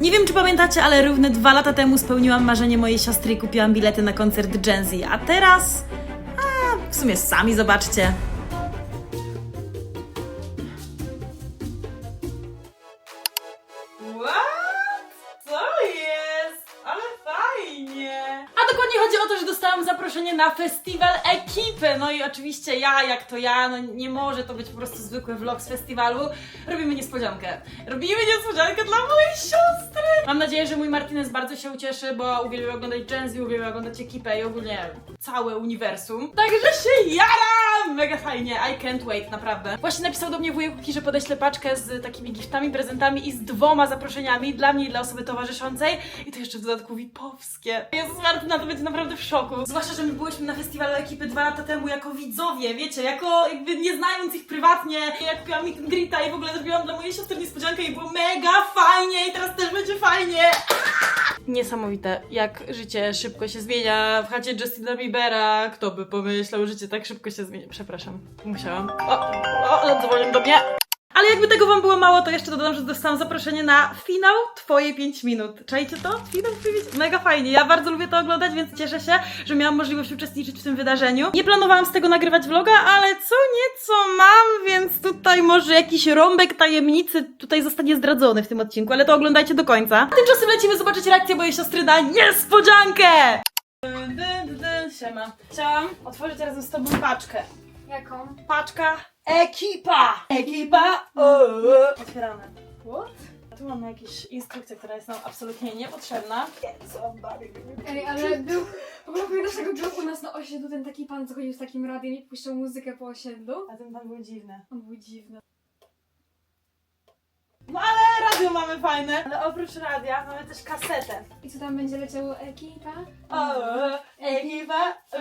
Nie wiem, czy pamiętacie, ale równe dwa lata temu spełniłam marzenie mojej siostry i kupiłam bilety na koncert Gen Z. A teraz... A, w sumie sami zobaczcie. What? Co jest? Ale fajnie! A dokładnie chodzi o to, że dostałam zaproszenie na festiwal. I oczywiście ja, jak to ja, no nie może to być po prostu zwykły vlog z festiwalu. Robimy niespodziankę. Robimy niespodziankę dla mojej siostry! Mam nadzieję, że mój Martinez bardzo się ucieszy, bo uwielbia oglądać Gen Z, uwielbia oglądać ekipę i ogólnie całe uniwersum. Także się jaram! Mega fajnie, I can't wait, naprawdę. Właśnie napisał do mnie wujek Kuki, że podeślę paczkę z takimi giftami, prezentami i z dwoma zaproszeniami dla mnie i dla osoby towarzyszącej. I to jeszcze w dodatku wipowskie. Jezus Martyna, to będzie naprawdę w szoku. Zwłaszcza, że my byłyśmy na festiwalu ekipy dwa lata temu jako widzowie, wiecie, jako jakby nie znając ich prywatnie. Ja kupiłam and greeta i w ogóle zrobiłam dla mojej siostry niespodziankę i było mega fajnie i teraz też będzie fajnie. Niesamowite, jak życie szybko się zmienia w chacie Justina Biebera. Kto by pomyślał, życie tak szybko się zmienia. Przepraszam, musiałam. O, o dzwonią do mnie. Ale jakby tego wam było mało, to jeszcze dodam, że dostałam zaproszenie na finał Twoje 5 minut. Czajcie to? Finał Twoje 5 Mega fajnie. Ja bardzo lubię to oglądać, więc cieszę się, że miałam możliwość uczestniczyć w tym wydarzeniu. Nie planowałam z tego nagrywać vloga, ale co nieco mam, więc tutaj może jakiś rąbek tajemnicy tutaj zostanie zdradzony w tym odcinku, ale to oglądajcie do końca. A tymczasem lecimy zobaczyć reakcję mojej siostry na niespodziankę! Siema. Chciałam otworzyć razem z tobą paczkę. Jaką? Paczka Ekipa! Ekipa! O, Otwieramy. What? Tu mamy jakąś instrukcję, która jest nam absolutnie niepotrzebna. Co, Ej, ale był... W ogóle pamiętasz tego był u nas na osiedlu ten taki pan, co chodził z takim radiem i puszczał muzykę po osiedlu? A ten pan był dziwny. On był dziwny. No ale radio mamy fajne. Ale oprócz radia mamy też kasetę. I co tam będzie leciało? Ekipa? O, ekipa! o.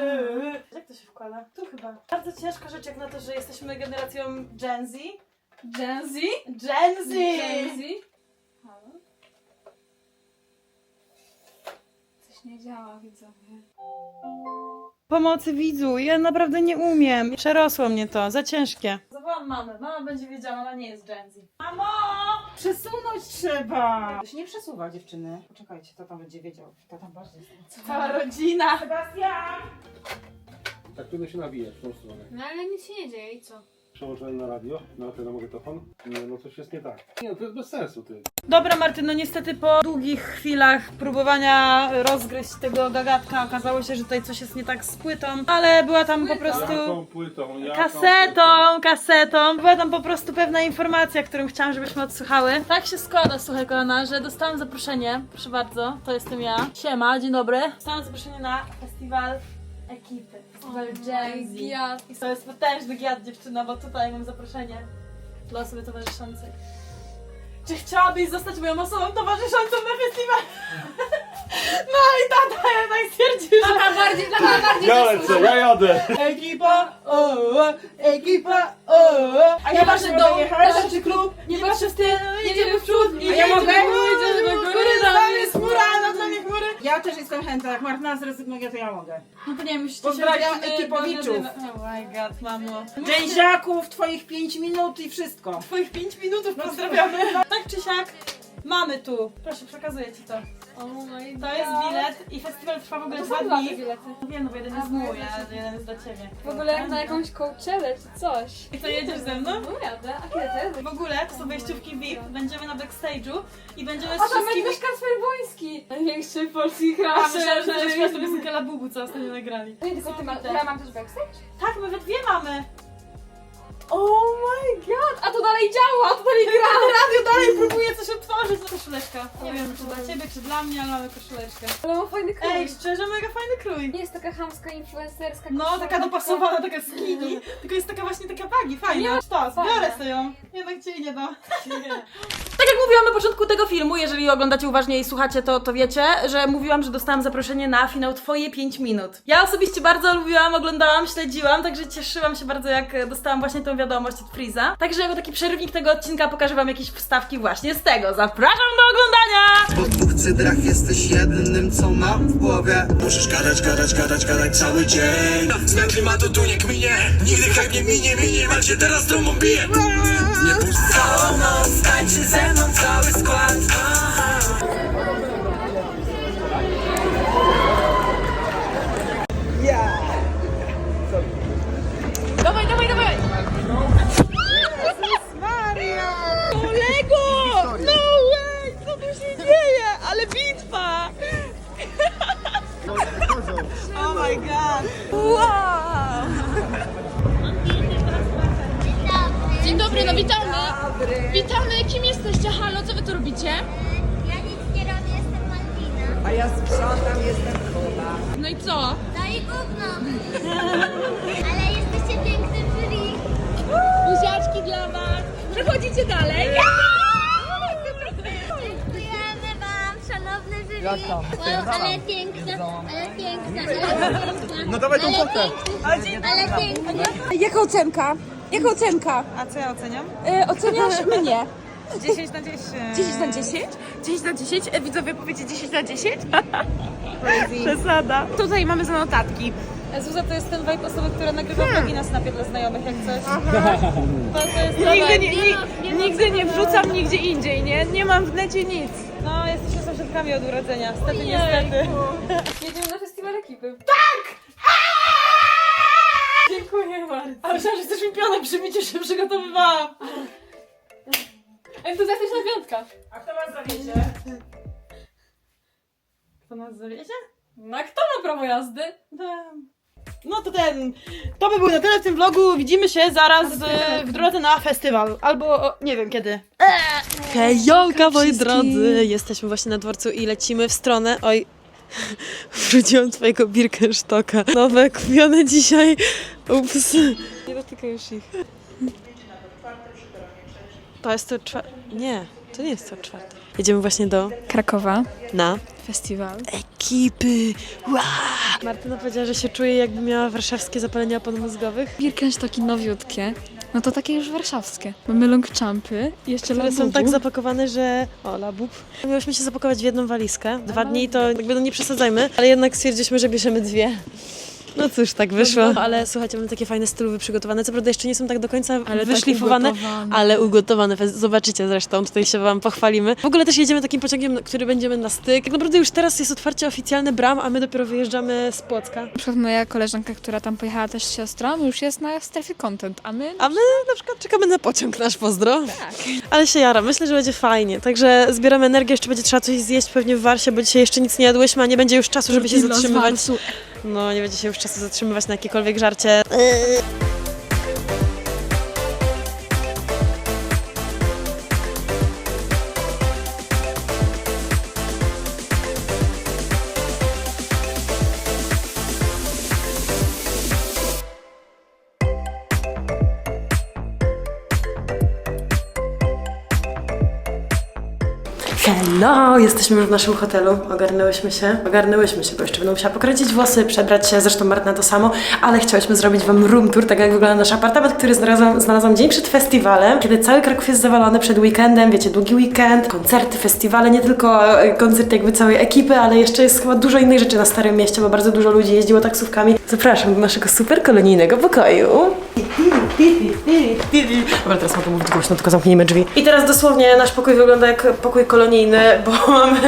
Jak to się wkłada? Tu chyba. Bardzo ciężka rzecz jak na to, że jesteśmy generacją Gen Z. Gen Z? Gen Z! Gen Z? Halo? Coś nie działa, widzowie. Pomocy widzu, ja naprawdę nie umiem. Przerosło mnie to, za ciężkie. Zawołam mamę, mama będzie wiedziała, ona nie jest Gen Z. Mamo! Przesunąć trzeba! To się nie przesuwa dziewczyny. Poczekajcie, to tam będzie wiedział. To tam bardziej. Cała rodzina! Sebastian! Tak trudno się nawijać w tą stronę. No ale nic się nie dzieje i co? Przełączyłem na radio, na ten magnetofon. Nie, no coś jest nie tak. Nie, no to jest bez sensu, ty. Dobra Martyn, no niestety po długich chwilach próbowania rozgryźć tego gagatka okazało się, że tutaj coś jest nie tak z płytą, ale była tam po prostu... Jaką płytą? Jaką Kasetą, kasetą. Była tam po prostu pewna informacja, którą chciałam, żebyśmy odsłuchały. Tak się składa, słuchaj kochana, że dostałam zaproszenie, proszę bardzo, to jestem ja. Siema, dzień dobry. Dostałam zaproszenie na festiwal ekipy. Festiwal. Giat. I to jest potężny giat dziewczyna, bo tutaj mam zaproszenie dla osoby towarzyszącej. Czy chciałabyś zostać moją osobą towarzyszącą na festiwal? No i tata jednak stwierdził, że... Bardziej, lata bardziej Ja lecę, ja jadę! Ekipa, o, ekipa, o. A ja patrzę do- patrzę czy klub, nie patrzę w tył, jedziemy w przód, A ja mogę? jedziemy do góry, tam jest chmura, na tle chmury. Ja też jestem chętna. Jak Martyna zrezygnuje, to ja mogę. No to nie wiem, musicie Pozdrawiam ekipowiczów. Oh my god, mamo. Dżęziaków, twoich 5 minut i wszystko. Twoich 5 minutów pozdrawiamy. Tak czy siak, mamy tu. Proszę, przekazuję ci to. To jest bilet i festiwal trwa w ogóle dwa dni. bilety. Wiem, no bo jeden A, jest bo mój, jeden a jest- jeden jest dla ciebie. W ogóle jak na jakąś kołczelę czy coś. I to jedziesz ze mną? No jadę, a kiedy to jest? W ogóle to są wejściówki VIP, będziemy na backstage'u i będziemy z A tam wszystkimi... będzie też Kasper Boński! Największy polski A, kraszer. myślałam, że będziesz śpiewać tę piosenkę La Bubu, co ostatnio nagrali. Nie, tylko ty masz, ja mam też backstage? Tak, my we dwie mamy. Dalej działa, to dalej Ja gra! na radio dalej próbuję coś otworzyć. Koszuleczka. Nie wiem, czy dla ciebie, czy dla mnie, ale mamy koszuleczkę. Ale mam fajny krój. Ej, szczerze, mega fajny krój. Nie jest taka chamska, influencerska No, koszula, taka dopasowana, taka skinny, tylko jest taka właśnie taka bagi, fajna. Nie, Sztos, fajna. biorę sobie ją. Jednak cię nie da. Jak mówiłam na początku tego filmu, jeżeli oglądacie uważnie i słuchacie, to, to wiecie, że mówiłam, że dostałam zaproszenie na finał Twoje 5 minut. Ja osobiście bardzo lubiłam, oglądałam, śledziłam, także cieszyłam się bardzo, jak dostałam właśnie tą wiadomość od Freeza. Także jako taki przerywnik tego odcinka pokażę Wam jakieś wstawki właśnie z tego. Zapraszam do oglądania! Po dwóch cydrach jesteś jedynym, co mam w głowie Możesz gadać, gadać, gadać, gadać cały dzień Zmian klimatu tu nie kminie Nigdy hype nie minie, minie Macie teraz trumą bije Nie puść Całą noc tańczy ze mną dobry. Witamy, kim jesteście? Halo, co wy tu robicie? Ja nic nie robię, jestem Malwina. A ja sprzątam, jestem Lola. No i co? No i gówno. Ale jesteście piękne jury. Buziaczki dla was. Przechodzicie dalej. Dziękujemy wam, szanowne jury. Wow, ale piękna, ale piękna, ale piękna. No dawaj tą fotę. Ale piękna. Jaka ocenka? Jaka ocenka? A co ja oceniam? E, oceniasz mnie. 10 na 10. 10 na 10? 10 na 10? E, widzowie powiecie 10 na 10? Przesada. Tutaj mamy za notatki. Zuza to jest ten vibe osoby, która nagrywa vlogi na snapie dla znajomych, jak coś. To, to jest to Nigdy nie, ni, nigdy nie wrzucam nigdzie indziej, nie? Nie mam w necie nic. No, jesteśmy sąsiadkami od urodzenia. Niestety, niestety. Jedziemy na festiwal ekipy. Dziękuję bardzo. A myślałam, że pionę przybić, już się przygotowywałam. Entuzjastyczna piątka. A kto was zawiezie? Kto nas zawiezie? No a kto ma prawo jazdy? No to ten. To by było na tyle w tym vlogu. Widzimy się zaraz e, w drodze na festiwal. Albo o, nie wiem kiedy. Hejolka, moi drodzy! Jesteśmy właśnie na dworcu i lecimy w stronę. Oj, wróciłam twojego Birkenstocka. Nowe, kupione dzisiaj. Ups. Nie dotykaj już ich. To jest to czwarte. Nie, to nie jest to czwarte. Jedziemy właśnie do. Krakowa. Na. Festiwal. Ekipy! Wow! Martyna powiedziała, że się czuje, jakby miała warszawskie zapalenie opon mózgowych. Birkenstocki nowiutkie. No to takie już warszawskie. Mamy long jumpy i jeszcze które są labubu. tak zapakowane, że... O, labub. Miałyśmy się zapakować w jedną walizkę. Dwa dni to jakby no nie przesadzajmy, ale jednak stwierdziliśmy, że bierzemy dwie. No cóż, tak wyszło. Ale słuchajcie, mamy takie fajne stylowy przygotowane. Co prawda jeszcze nie są tak do końca Ale wyszlifowane, tak ugotowane. ale ugotowane. Zobaczycie zresztą, tutaj się wam pochwalimy. W ogóle też jedziemy takim pociągiem, który będziemy na styk. Tak naprawdę już teraz jest otwarcie oficjalne bram, a my dopiero wyjeżdżamy z Płocka. Na przykład moja koleżanka, która tam pojechała też z siostrą, już jest na strefie content, a my... A my na przykład czekamy na pociąg nasz, pozdro. Tak. Ale się jara, myślę, że będzie fajnie. Także zbieramy energię, jeszcze będzie trzeba coś zjeść pewnie w Warsie, bo dzisiaj jeszcze nic nie jadłyśmy, a nie będzie już czasu, żeby się z zatrzymywać. Warsu. No, nie będzie się już czasu zatrzymywać na jakiekolwiek żarcie. Hello! Jesteśmy już w naszym hotelu. Ogarnęłyśmy się. Ogarnęłyśmy się, bo jeszcze będę musiała pokręcić włosy, przebrać się, zresztą Martyna to samo, ale chciałyśmy zrobić Wam room tour, tak jak wygląda nasz apartament, który znalazłam, znalazłam dzień przed festiwalem, kiedy cały Kraków jest zawalony przed weekendem, wiecie, długi weekend, koncerty, festiwale, nie tylko e, koncert jakby całej ekipy, ale jeszcze jest chyba dużo innych rzeczy na Starym Mieście, bo bardzo dużo ludzi jeździło taksówkami. Zapraszam do naszego super kolonijnego pokoju. Dobra, teraz mogę mówić głośno, tylko zamknijmy drzwi. I teraz dosłownie nasz pokój wygląda jak pokój kolonijny, bo mamy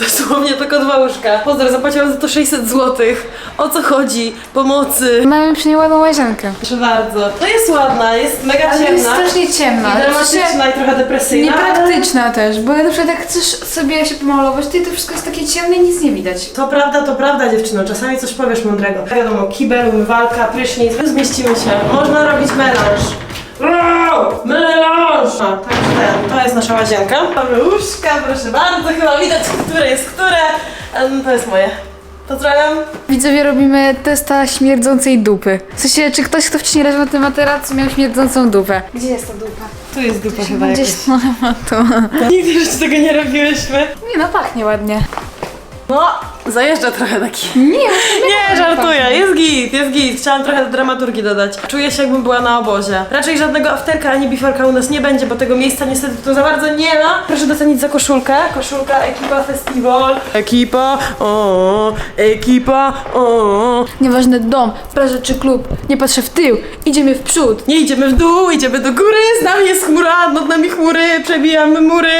dosłownie tylko dwa łóżka. Pozdro, zapłaciłam za to 600 zł. O co chodzi? Pomocy. Mamy przy niej ładną łazienkę. Proszę bardzo. To jest ładna, jest mega Ale ciemna. jest strasznie ciemna. I dramatyczna i trochę depresyjna. Niepraktyczna też, bo na przykład jak chcesz sobie się pomalować, to to wszystko jest takie ciemne i nic nie widać. To prawda, to prawda dziewczyno, czasami coś powiesz mądrego. Wiadomo, kibel, umywalka, prysznic, zmieścimy się. Można robić melanż. Wow! Melanż! A, także ten, to jest nasza łazienka. Mamy łóżka, proszę bardzo, chyba widać, które jest które. To jest moje. Pozdrawiam. Widzowie robimy testa śmierdzącej dupy. W sensie, czy ktoś, kto wcześniej leżał na tym materacu, miał śmierdzącą dupę? Gdzie jest ta dupa? Tu jest dupa chyba jakaś. Gdzieś no, ma to. Nigdy jeszcze tego nie robiłyśmy. Nie no, pachnie ładnie. No, zajeżdża trochę taki. Nie, Nie, żartuję, jest git, jest git. Chciałam trochę dramaturgii dodać. Czuję się jakbym była na obozie. Raczej żadnego afterka ani biforka u nas nie będzie, bo tego miejsca niestety tu za bardzo nie ma. Proszę docenić za koszulkę. Koszulka Ekipa Festival. Ekipa, o, ekipa, o. Nieważny dom, plaża czy klub, nie patrzę w tył, idziemy w przód. Nie idziemy w dół, idziemy do góry, z nami jest chmura, nad nami chmury, przebijamy mury,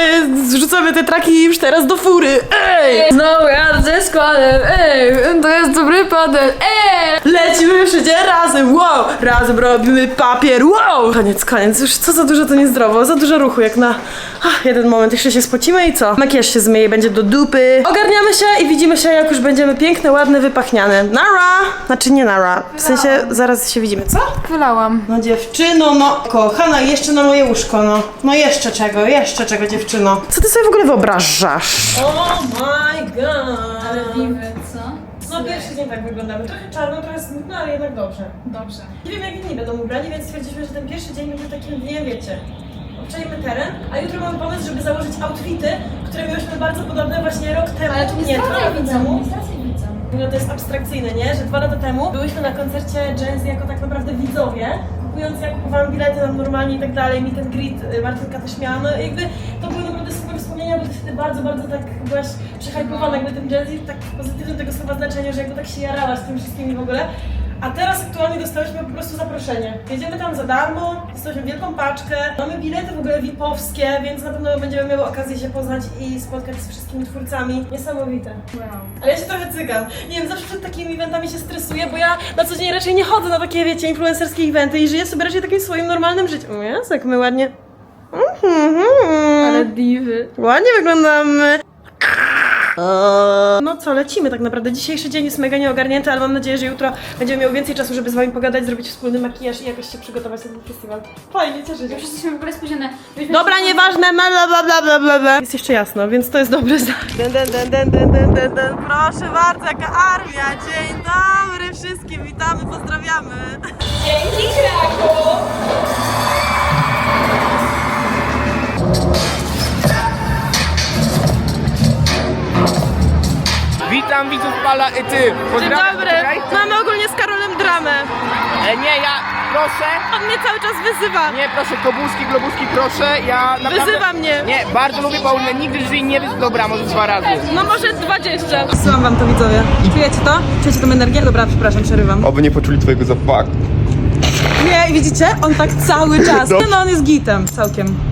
zrzucamy te traki już teraz do fury. Ej! Znowu jadę ze składem, ej, to jest dobry padel, ej! Lecimy wszędzie razem, wow! Razem robimy papier, wow! Koniec, koniec, już co za dużo to niezdrowo, za dużo ruchu, jak na ach, jeden moment, jeszcze się spocimy i co? Makijaż się zmyje, będzie do dupy. Ogarniamy się i widzimy się, jak już będziemy piękne, ładne, wypachniane. Nara! Znaczy nie nara, w sensie zaraz się widzimy, co? Wylałam. No dziewczyno, no kochana, jeszcze na moje łóżko, no. No jeszcze czego, jeszcze czego dziewczyno. Co ty sobie w ogóle wyobrażasz? Oh my god! Piwy, co? No pierwszy dzień tak wyglądamy. Trochę czarno, trochę smutno, ale jednak dobrze. Dobrze. Nie wiem jak inni będą ubrani, więc stwierdziliśmy, że ten pierwszy dzień będzie takim dniem, wiecie. Obczajmy teren, a jutro mamy pomysł, żeby założyć outfity, które miałyśmy bardzo podobne właśnie rok temu. Ale to nie dwa lata temu. No to jest abstrakcyjne, nie? Że dwa lata temu byłyśmy na koncercie Jazz jako tak naprawdę widzowie, kupując, ja kupowałam bilety tam normalnie i tak dalej, mi ten grid y, Martynka też miała, no jakby to były naprawdę super wspomnienia, bo ty wtedy bardzo, bardzo tak byłaś przehypowana jakby tym jazz i tak w pozytywnym tego słowa znaczeniu, że jakby tak się jarałaś z tym wszystkim i w ogóle. A teraz aktualnie dostałyśmy po prostu zaproszenie. Jedziemy tam za darmo, dostałyśmy wielką paczkę, mamy bilety w ogóle VIP-owskie, więc na pewno będziemy miały okazję się poznać i spotkać z wszystkimi twórcami. Niesamowite. Wow. Ale ja się trochę cygam. Nie wiem, zawsze przed takimi eventami się stresuję, bo ja na co dzień raczej nie chodzę na takie, wiecie, influencerskie eventy i żyję sobie raczej takim swoim normalnym życiem. O Jezu, jak my ładnie... Mhm. Ale diwy. Ładnie wyglądamy. No co, lecimy tak naprawdę. Dzisiejszy dzień jest mega nieogarnięty, ale mam nadzieję, że jutro będziemy miały więcej czasu, żeby z wami pogadać, zrobić wspólny makijaż i jakoś się przygotować na ten festiwal. Fajnie, cieszę się. Już jesteśmy w ogóle spóźnione. Byliśmy Dobra, się- nieważne, bla bla bla bla bla bla. Jest jeszcze jasno, więc to jest dobry znak. Den, den, den, den, den, den, den, den. Proszę bardzo, jaka armia. Dzień dobry wszystkim, witamy, pozdrawiamy. Dzięki Kraków! Witam widzów Pala i ty. Dzień Pozdrawiam, dobry. Mamy ogólnie z Karolem dramę. E, nie, ja proszę. On mnie cały czas wyzywa. Nie, proszę, kobuski, globuski, proszę. Ja naprawdę... Wyzywa mnie. Nie, bardzo lubię Paulinę. Nigdy w życiu nie wyzywał. Dobra, może dwa razy. No może 20. Wysyłam wam to widzowie. Czujecie to? Czujecie tą energię? Dobra, przepraszam, przerywam. Oby nie poczuli twojego zapachu. Nie, widzicie? On tak cały czas. No on jest gitem, całkiem.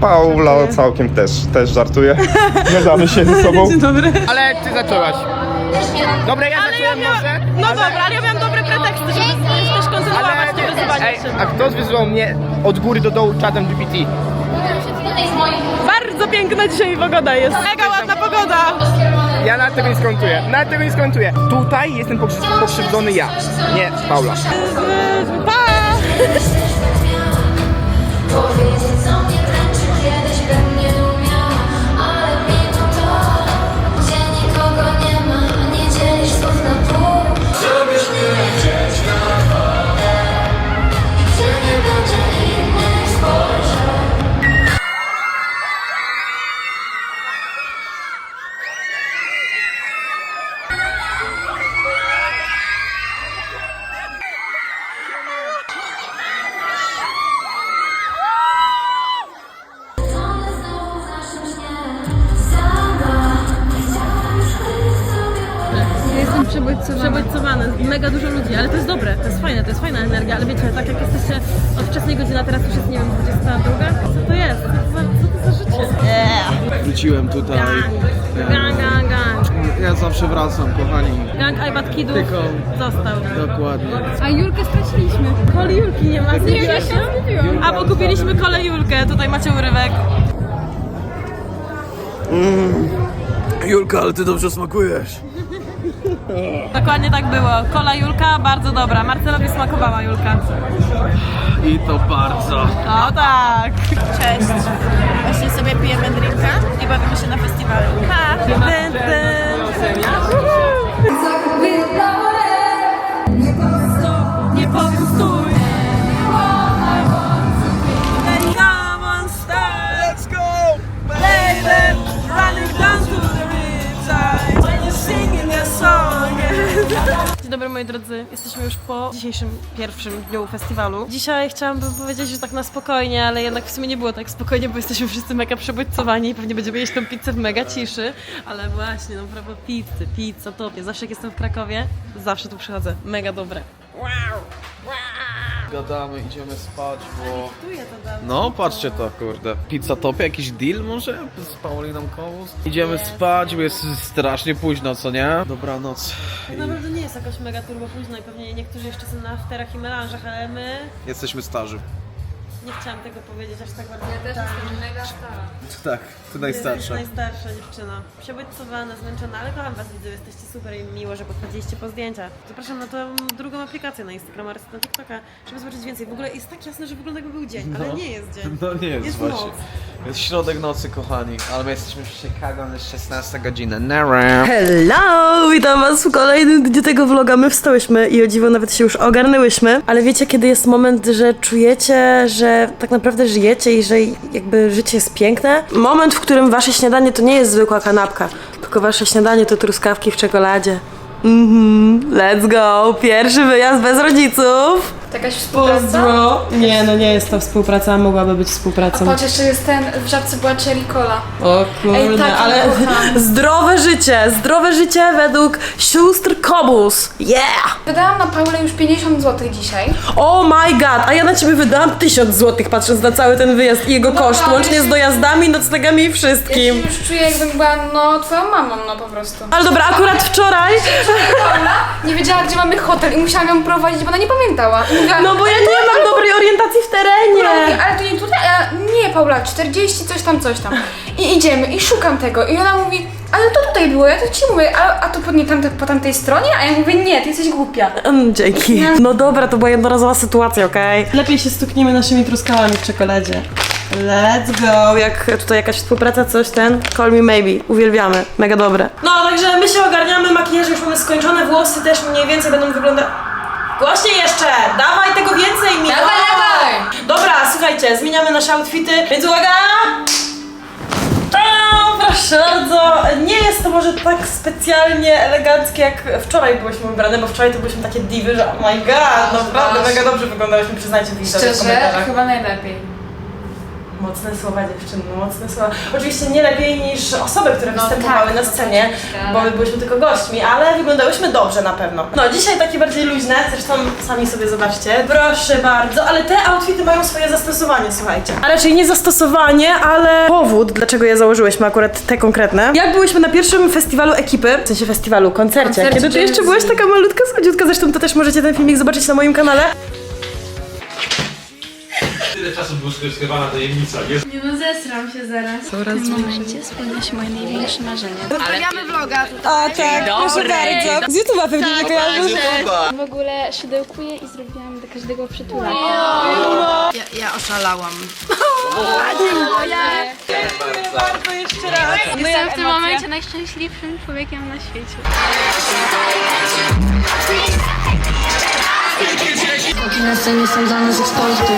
Paula całkiem też, też żartuje. Zgadzamy się ze sobą. Dzień dobry. Ale ty zaczęłaś. Dobra, ja zacząłem może. No ale... dobra, ale ja miałam dobre preteksty, żeby też kontynuować Ale... to wyzywanie Ej, się. a kto zwyzywał mnie od góry do dołu czatem GPT? Bardzo piękna dzisiaj pogoda jest. Mega ładna pogoda. Ja nawet tego nie skomentuję. Nawet tego nie skomentuję. Tutaj jestem pokrzy- pokrzywdzony ja. Nie, Paula. Pa! Ja zawsze wracam, kochani. Gang iPad Kidów Tylko. został. Dokładnie. A Julkę straciliśmy. Kole Julki nie ma, Nie, ja się zgubiłam. A, bo kupiliśmy kole Julkę, tutaj macie urywek. Julka, ale ty dobrze smakujesz. Dokładnie tak było. Kola Julka, bardzo dobra. Marcelowi smakowała Julka. I to bardzo. O tak. Cześć. Właśnie sobie pijemy drinka i bawimy się na festiwalu. Ha! Dyn, dyn. Dobry moi drodzy, jesteśmy już po dzisiejszym pierwszym dniu festiwalu. Dzisiaj chciałabym powiedzieć, że tak na spokojnie, ale jednak w sumie nie było tak spokojnie, bo jesteśmy wszyscy mega przebodźcowani i pewnie będziemy jeść tą pizzę w mega ciszy. Ale właśnie, no prawo pizzy, pizza, topie. Zawsze jak jestem w Krakowie, zawsze tu przychodzę. Mega dobre. Gadamy, idziemy spać, bo... No, patrzcie to, kurde. Pizza topie, jakiś deal może? Z Pauliną Kołus? Idziemy spać, bo jest strasznie późno, co nie? Dobranoc. Tak naprawdę nie jest jakoś mega turbo późno i pewnie niektórzy jeszcze są na afterach i melanżach, ale my... Jesteśmy starzy. Nie chciałam tego powiedzieć aż tak bardzo. Ja też jestem mega stara. Tak, ty najstarsza. Najstarsza dziewczyna. Przebytcowana, zmęczona, ale kocham was widzę, jesteście super i miło, że podchodziliście po zdjęcia. Zapraszam na tą drugą aplikację na Instagrama oraz na TikToka, żeby zobaczyć więcej. W ogóle jest tak jasne, że wygląda jakby był dzień, ale No. nie jest dzień. No nie jest, Jest właśnie. noc. Jest środek nocy, kochani. Ale my jesteśmy w Chicago, jest 16 godzina. Nara. Hello! Witam was w kolejnym dniu tego vloga. My wstałyśmy i o dziwo nawet się już ogarnęłyśmy. Ale wiecie, kiedy jest moment, że czujecie, że tak naprawdę żyjecie i że jakby życie jest piękne? Moment, w którym wasze śniadanie to nie jest zwykła kanapka, tylko wasze śniadanie to truskawki w czekoladzie. Mhm, let's go! Pierwszy wyjazd bez rodziców! Jakaś współpraca? Pozdro! Nie, no nie jest to współpraca, a mogłaby być A współpracą. patrz, jeszcze jest ten, w żabce była cherry cola. O Ej, kurde, tak, ale kocham. zdrowe życie, zdrowe życie według sióstr Kobus. Yeah! Wydałam na Paulę już 50 zł dzisiaj. Oh my god, a ja na ciebie wydałam 1000 złotych patrząc na cały ten wyjazd i jego No koszt, tak, łącznie z dojazdami, noclegami i Ja się wszystkim. już czuję jakbym była, no, twoją mamą, no po prostu. Ale dobra, akurat wczoraj, Paula nie wiedziała, gdzie mamy hotel i musiałam ją prowadzić, bo ona nie pamiętała. I no bo ja nie mam dobrej orientacji w terenie. ale to nie tutaj, a nie Paula, 40 coś tam, coś tam. I idziemy i szukam tego i ona mówi, ale to tutaj było, ja to ci mówię, a, a to po, nie, tamte, po tamtej stronie? A ja mówię, nie, ty jesteś głupia. Mm, dzięki. No dobra, to była jednorazowa sytuacja, okej? Lepiej się stukniemy naszymi truskałami w czekoladzie. Let's go! Jak tutaj jakaś współpraca, coś ten, call me maybe. Uwielbiamy. Mega dobre. No, także my się ogarniamy, makijaż już mamy skończone, włosy też mniej więcej będą wyglądać... Głośniej jeszcze! Dawaj tego więcej mi! Dawaj, dawaj! Dobra, słuchajcie, zmieniamy nasze outfity, więc uwaga! Proszę bardzo, nie jest to może tak specjalnie eleganckie jak wczoraj byłyśmy ubrane, bo wczoraj to byliśmy takie diwy, że oh my god, naprawdę mega dobrze wyglądałyśmy, przyznajcie w widzowie w Szczerze, komentarzach. chyba najlepiej. Mocne słowa dziewczyny, mocne słowa. Oczywiście nie lepiej niż osoby, które No występowały tak, na scenie, oczywiście, bo ale- my byliśmy tylko gośćmi, ale wyglądałyśmy dobrze na pewno. No, dzisiaj takie bardziej luźne, zresztą sami sobie zobaczcie. Proszę bardzo, ale te outfity mają swoje zastosowanie, słuchajcie. A raczej nie zastosowanie, ale powód, dlaczego je założyłyśmy akurat te konkretne. Jak byłyśmy na pierwszym festiwalu ekipy, w sensie festiwalu, koncercie, Koncercie kiedy ty jeszcze Z. byłaś taka malutka, słodziutka, zresztą to też możecie ten filmik zobaczyć na moim kanale. Tyle czasu było skryskowana tajemnica, jest Nie no, zesram się zaraz. W tym momencie spełnia się moje największe marzenie. A tak, proszę bardzo. Z YouTube'a pewnie nie kojarzysz. W ogóle szydełkuję i zrobiłam do każdego przytulaka. Bardzo jeszcze raz. Jestem w tym momencie najszczęśliwszym człowiekiem na świecie. Na scenie są dla nas eksporty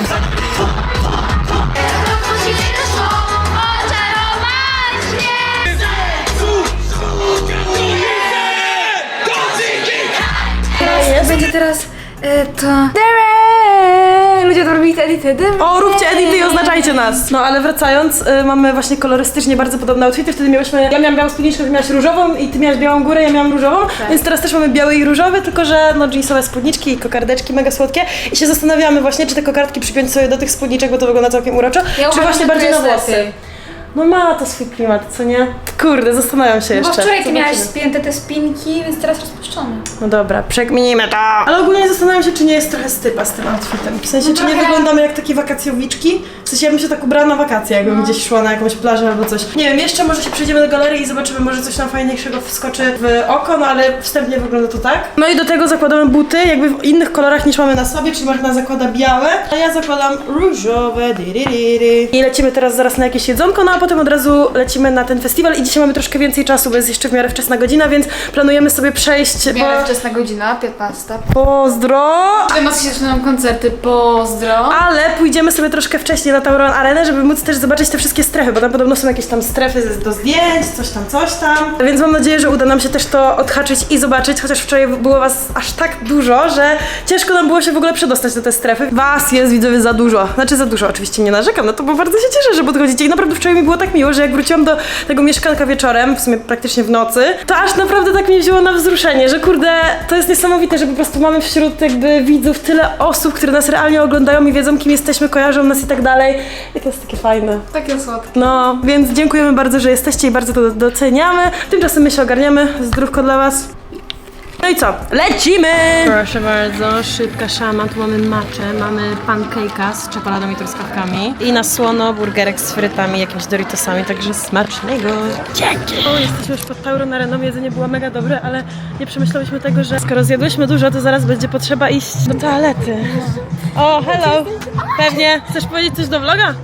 Będzie teraz e, to... Dere! Ludzie to robili te edity. O, róbcie edity i oznaczajcie nas! No ale wracając, y, mamy właśnie kolorystycznie bardzo podobne outfity. Wtedy miałyśmy, ja miałam białą spódniczkę, ty miałaś różową i ty miałaś białą górę, ja miałam różową. Więc teraz też mamy biały i różowy, tylko że no jeansowe spódniczki i kokardeczki mega słodkie. I się zastanawiamy właśnie, czy te kokardki przypiąć sobie do tych spódniczek, bo to wygląda całkiem uroczo, czy uważam, właśnie to bardziej na jest włosy. lepiej. No ma to swój klimat, co nie? Kurde, zastanawiam się No bo jeszcze. wczoraj ty miałaś Zobaczymy. spięte te spinki, więc teraz rozpuszczone. No dobra, przekminimy to. Ale ogólnie zastanawiam się, czy nie jest trochę stypa z tym outfitem. W sensie, czy nie trochę. wyglądamy jak takie wakacjowiczki? W sensie, ja bym się tak ubrała na wakacje, jakbym gdzieś szła na jakąś plażę albo coś. Nie wiem, jeszcze może się przejdziemy do galerii i zobaczymy, może coś nam fajniejszego wskoczy w oko, no ale wstępnie wygląda to tak. No i do tego zakładamy buty, jakby w innych kolorach niż mamy na sobie, czyli Marta zakłada białe, a ja zakładam różowe. di, di, di, di. I lecimy teraz zaraz na jakieś jedzonko, no a potem od razu lecimy na ten festiwal i dzisiaj mamy troszkę więcej czasu, bo jest jeszcze w miarę wczesna godzina, więc planujemy sobie przejść, W miarę wczesna godzina, 15. Pozdro! Nocy się zaczynają koncerty, pozdro. Ale pójdziemy sobie troszkę wcześniej na Tauron Arenę, żeby móc też zobaczyć te wszystkie strefy, bo tam podobno są jakieś tam strefy do zdjęć, coś tam, coś tam. Więc mam nadzieję, że uda nam się też to odhaczyć i zobaczyć, chociaż wczoraj było was aż tak dużo, że ciężko nam było się w ogóle przedostać do tej strefy. Was jest, widzowie, za dużo. Znaczy za dużo, oczywiście nie narzekam, no to bo bardzo się cieszę, że podchodzicie i naprawdę wczoraj mi było tak miło, że jak wróciłam do tego mieszkanka wieczorem, w sumie praktycznie w nocy, to aż naprawdę tak mnie wzięło na wzruszenie, że kurde, to jest niesamowite, że po prostu mamy wśród jakby widzów tyle osób, które nas realnie oglądają i wiedzą, kim jesteśmy, kojarzą nas i tak dalej. I to jest takie fajne. Takie słodkie. No, więc dziękujemy bardzo, że jesteście i bardzo to doceniamy. Tymczasem my się ogarniamy. Zdrówko dla Was. No i co? Lecimy! Proszę bardzo, szybka szama. Tu mamy maczę, mamy pancake'a z czekoladą i truskawkami. I na słono burgerek z frytami, jakimiś Doritosami, także smacznego. Dzięki! O, jesteśmy już pod Tauro na Renom. Jedzenie było mega dobre, ale nie przemyślałyśmy tego, że skoro zjadłyśmy dużo, to zaraz będzie potrzeba iść do toalety. O, hello! Pewnie. Chcesz powiedzieć coś do vloga?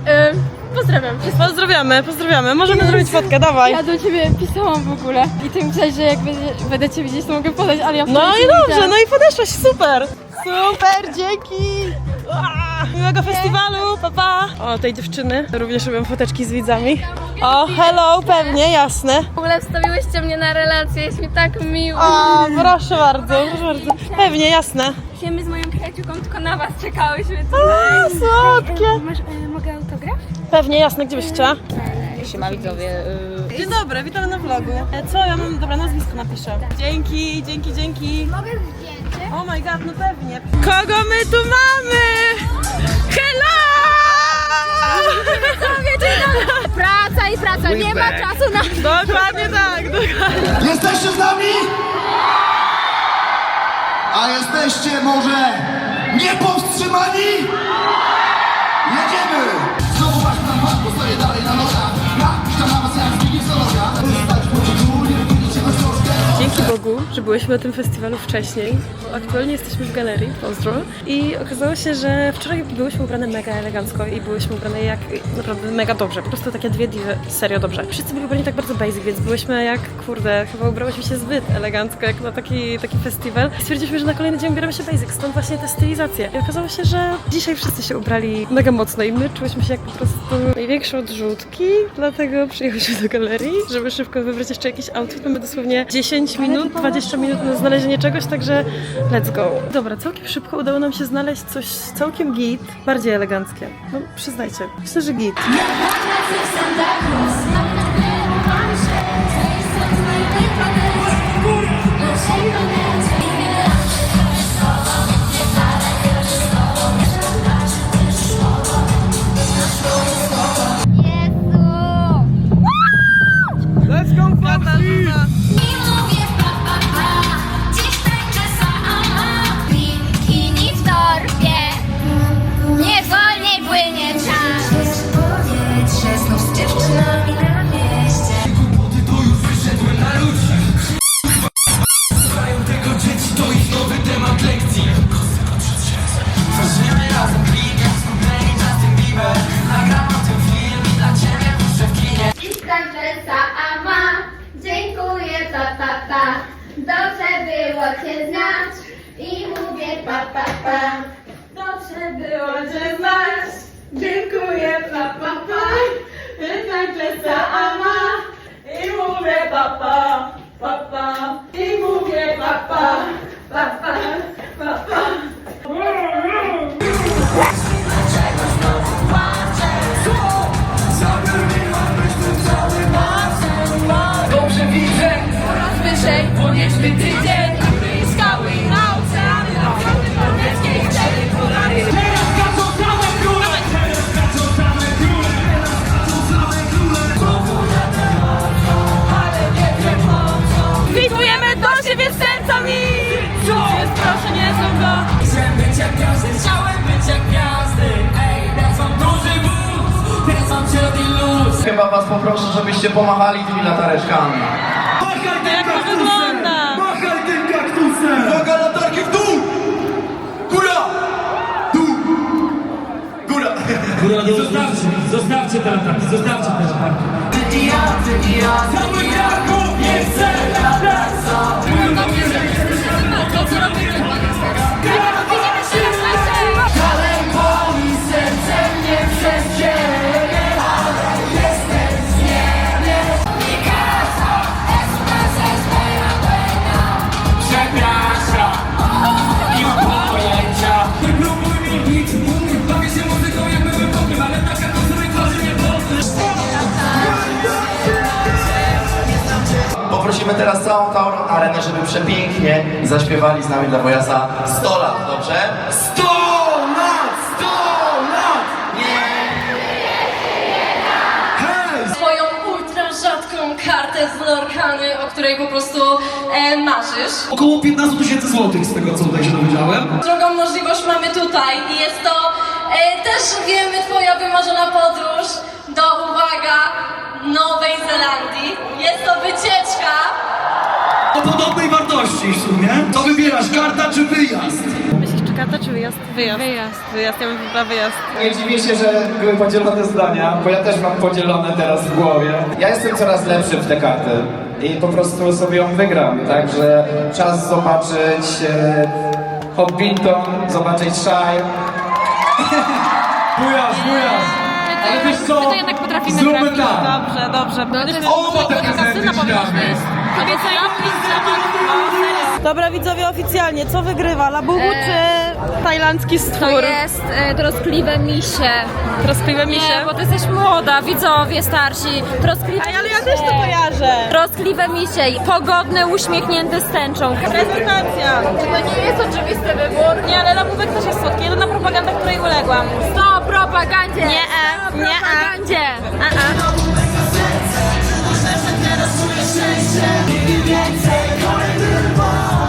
Pozdrawiam. Pozdrawiamy, pozdrawiamy. Możemy zrobić fotkę, dawaj. Ja do ciebie pisałam w ogóle i ty myślałeś, że jak będzie, będę cię widzieć, to mogę podać, ale ja No i cię dobrze, widziałam. no i podeszłaś, super! Super, dzięki! Ua, Miłego festiwalu, papa! Pa. O, tej dziewczyny również robią foteczki z widzami. O, hello, pewnie, jasne. W ogóle wstawiłyście mnie na relację, jest mi tak miło. O, proszę bardzo, proszę bardzo. Pewnie, jasne. My z moją przyjaciółką tylko na was czekałyśmy. O, słodkie. Masz, e, mogę autograf? Pewnie, jasne, gdzie byś chciała? Siema widzowie. Dzień dobry, witamy na vlogu. E, Co, ja mam, dobra, nazwisko napiszę. Dzięki, dzięki, dzięki. Mogę zdjęcie? Oh my god, no pewnie. Kogo my tu mamy? Hello! Praca i praca, nie ma czasu na... Dokładnie tak, dokładnie. Jesteście z nami? A jesteście może niepowstrzymani? Jedziemy! Że byłyśmy na tym festiwalu wcześniej. bo Aktualnie jesteśmy w galerii, pozdro. I okazało się, że wczoraj byłyśmy ubrane mega elegancko i byłyśmy ubrane jak naprawdę mega dobrze. Po prostu takie dwie diwy, serio dobrze. Wszyscy byli ubrani tak bardzo basic, więc byłyśmy jak, kurde, chyba ubrałyśmy się zbyt elegancko, jak na taki, taki festiwal. I stwierdziliśmy, że na kolejny dzień ubieramy się basic, stąd właśnie te stylizacje. I okazało się, że dzisiaj wszyscy się ubrali mega mocno i my czułyśmy się jak po prostu największe odrzutki, dlatego przyjechałyśmy do galerii, żeby szybko wybrać jeszcze jakiś outfit. Mamy dosłownie 10 minut, 20 minut na znalezienie czegoś, także let's go. Dobra, całkiem szybko udało nam się znaleźć coś całkiem git, bardziej eleganckie. No przyznajcie, myślę, że git. Mówię was poproszę, żebyście pomachali tymi latareczkami. Machaj tym wygląda? Machaj tym kaktusem! Uwaga, latarki w dół! Góra! Dół! Góra! Góra, zostawcie, zostawcie te latarki, zostawcie te latarki. Ty i ja, ty i ja, cały teraz całą Tauron Arenę, żeby przepięknie zaśpiewali z nami dla Wojasa 100 lat, dobrze? 100 lat! 100 lat! Nie! Hej! Swoją ultra rzadką kartę z lorka Stany, o której po prostu e, marzysz. Około 15 tysięcy złotych z tego, co tutaj się dowiedziałem. Drugą możliwość mamy tutaj i jest to e, też wiemy twoja wymarzona podróż do, uwaga, Nowej Zelandii. Jest to wycieczka. O podobnej wartości w sumie. Co wybierasz, karta czy wyjazd? Myślisz, czy karta, czy wyjazd? Wyjazd. Wyjazd. Wyjazd, ja bym wybrała wyjazd. Nie dziwię się, że były podzielone zdania, bo ja też mam podzielone teraz w głowie. Ja jestem coraz lepszy w te karty i po prostu sobie ją wygram, także czas zobaczyć e, Hobbiton, zobaczyć Shire. Bujas, bujas. Ale wiesz co? My to jednak potrafimy Zróbmy trafić. tak. Dobrze, dobrze. Oba te prezenty ci damy. Dobra widzowie, oficjalnie, co wygrywa? Labubu czy tajlandzki stwór? To jest e, troskliwe misie. Troskliwe misie? Nie, bo ty jesteś młoda, widzowie starsi. Troskliwe Ej, ale ja misie. też to kojarzę. Troskliwe misie, pogodny, uśmiechnięty z tęczą. Prezentacja. Czy to nie jest oczywisty wybór? Nie, ale labubek też jest słodki. Jedyna propaganda, której uległam. Sto propagandzie! Nie, e, nie, e. propagandzie! A, a. Sen gideceksen kaydırma